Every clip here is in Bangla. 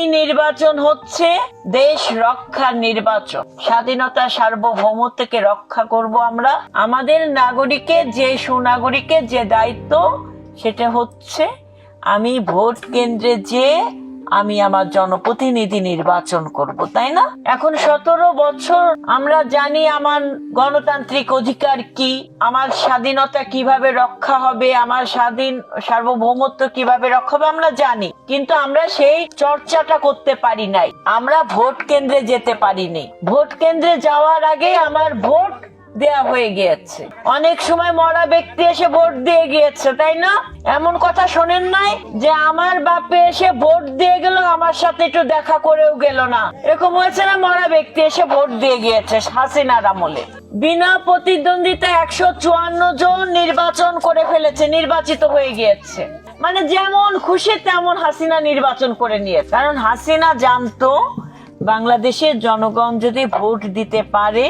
এই নির্বাচন হচ্ছে দেশ রক্ষার নির্বাচন। স্বাধীনতা সার্বভৌমত্বকে রক্ষা করব আমরা। আমাদের নাগরিকে, যে সুনাগরিকের যে দায়িত্ব, সেটা হচ্ছে আমি ভোট কেন্দ্রে যে আমি আমার জনপ্রতিনিধি নির্বাচন করব, তাই না? এখন সতেরো বছর, আমরা জানি আমার গণতান্ত্রিক অধিকার কি, আমার স্বাধীনতা কীভাবে রক্ষা হবে, আমার স্বাধীন, সার্বভৌমত্ব কীভাবে রক্ষা হবে, আমরা জানি, কিন্তু আমরা সেই চর্চাটা করতে পারি নাই। আমরা ভোট কেন্দ্রে যেতে পারিনি। ভোট কেন্দ্রে যাওয়ার আগে আমার ভোট দেয়া হয়ে গিয়েছে। অনেক সময় মরা ব্যক্তি এসে ভোট দিয়ে গিয়েছে, তাই না? এমন কথা শোনেন নাই যে আমার বাপে এসে ভোট দিয়ে গেল, আমার সাথে একটু দেখা করেও গেল না। এরকম হয়েছে না মরা ব্যক্তি এসে ভোট দিয়ে গিয়েছে হাসিনার আমলে। বিনা প্রতিদ্বন্দ্বিতা একশো চুয়ান্ন জন নির্বাচন করে ফেলেছে, নির্বাচিত হয়ে গিয়েছে। মানে যেমন খুশি, তেমন হাসিনা নির্বাচন করে নিয়ে কারণ হাসিনা জানতো, বাংলাদেশের জনগণ যদি ভোট দিতে পারে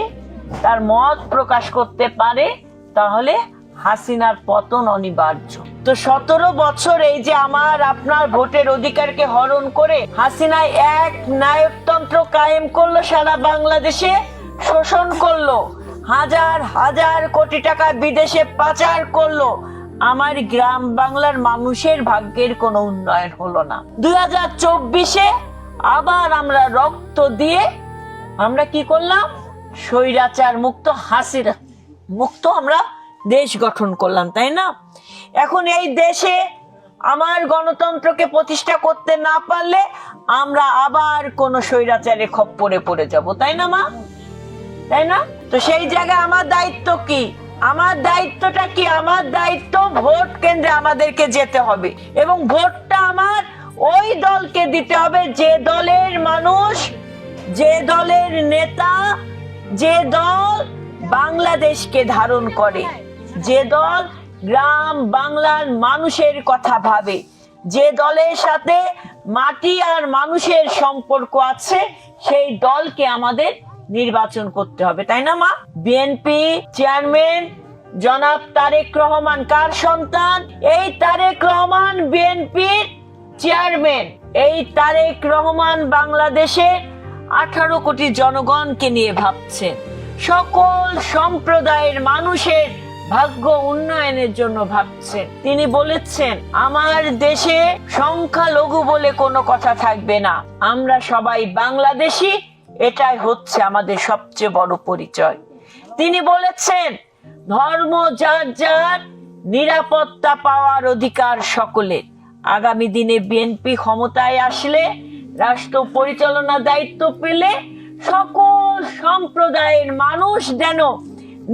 তার মত প্রকাশ করতে পারে, তাহলে হাসিনার পতন অনিবার্য। তো সতেরো বছর এই যে আমার, আপনার ভোটের অধিকারকে হরণ করে হাসিনায় এক নায়কতন্ত্র কায়েম করল, সারা বাংলাদেশে শোষণ করল, হাজার হাজার কোটি টাকা বিদেশে পাচার করল, আমার গ্রাম বাংলার মানুষের ভাগ্যের কোনো উন্নয়ন হলো না। দুই হাজার চব্বিশে আবার আমরা রক্ত দিয়ে আমরা কি করলাম? স্বৈরাচার মুক্ত হাসির, মুক্ত আমরা দেশ গঠন করলাম, তাই না? এখন এই দেশে আমার গণতন্ত্রকে প্রতিষ্ঠা করতে না পারলে আমরা আবার কোন স্বৈরাচারে খপ্পরে পড়ে যাব, তাই না, মা? তাই না? তো সেই জায়গায় আমার দায়িত্ব কি? আমার দায়িত্বটা কি? আমার দায়িত্ব ভোট কেন্দ্রে আমাদেরকে যেতে হবে এবং ভোটটা আমার ওই দলকে দিতে হবে, যে দলের মানুষ, যে দলের নেতা যে দল বাংলাদেশকে ধারণ করে, যে দল গ্রাম বাংলার মানুষের কথা ভাবে, যে দলের সাথে মাটি আর মানুষের সম্পর্ক আছে, সেই দলকে আমাদের নির্বাচন করতে হবে। তাই না, মা? বিএনপি চেয়ারম্যান জনাব তারেক রহমান কার সন্তান? এই তারেক রহমান বিএনপির চেয়ারম্যান। এই তারেক রহমান বাংলাদেশের আঠারো কোটি জনগণকে নিয়ে ভাবছেন। সকল সম্প্রদায়ের মানুষের ভাগ্য উন্নয়নের জন্য ভাবছেন। তিনি বলেছেন, আমার দেশে সংখ্যালঘু বলে কোনো কথা থাকবে না। আমরা সবাই বাংলাদেশি, এটাই হচ্ছে আমাদের সবচেয়ে বড় পরিচয়। তিনি বলেছেন, ধর্ম যার যার, নিরাপত্তা পাওয়ার অধিকার সকলের। আগামী দিনে বিএনপি ক্ষমতায় আসলে রাষ্ট্র পরিচালনা দায়িত্ব পেলে সকল সম্প্রদায়ের মানুষ যেন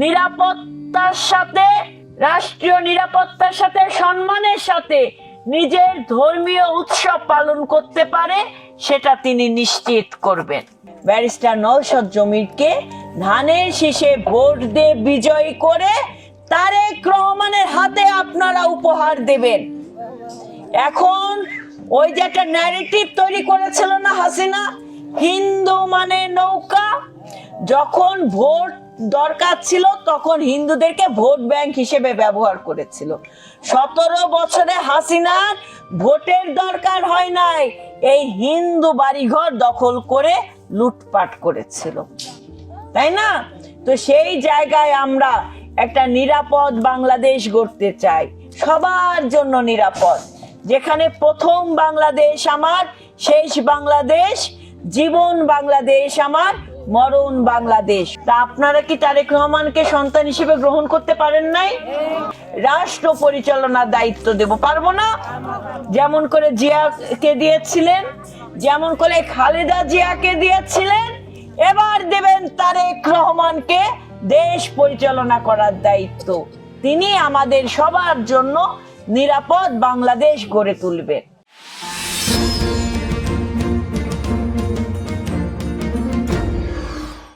নিরাপত্তার সাথে, রাষ্ট্রীয় নিরাপত্তার সাথে, সম্মানের সাথে নিজের ধর্মীয় উৎসব পালন করতে পারে, সেটা তিনি নিশ্চিত করবেন। ব্যারিস্টার নৌশদ জমিরকে ধানের শীষে ভোট দিয়ে বিজয় করে তারেক রহমানের হাতে আপনারা উপহার দেবেন। এখন ওই যে একটা ন্যারেটিভ তৈরি করেছিল না হাসিনা? হিন্দু মানে নৌকা। যখন ভোট দরকার ছিল, তখন হিন্দুদেরকে ভোট ব্যাংক হিসেবে ব্যবহার করেছিল। সতেরো বছরে হাসিনার ভোটের দরকার হয় নাই। এই হিন্দু বাড়িঘর দখল করে লুটপাট করেছিল। তাই না? তো সেই জায়গায় আমরা একটা নিরাপদ বাংলাদেশ গড়তে চাই। সবার জন্য নিরাপদ। যেখানে প্রথম বাংলাদেশ আমার, শেষ বাংলাদেশ, জীবন বাংলাদেশ আমার, মরণ বাংলাদেশ। তা আপনারা কি তারেক রহমানকে সন্তান হিসেবে গ্রহণ করতে পারেন নাই? রাষ্ট্র পরিচালনার দায়িত্ব দেব, পারব না? যেমন করে জিয়াকে দিয়েছিলেন, যেমন করে খালেদা জিয়াকে দিয়েছিলেন, এবার দেবেন তারেক রহমানকে দেশ পরিচালনা করার দায়িত্ব। তিনি আমাদের সবার জন্য নিরাপদ বাংলাদেশ গড়ে তুলবেন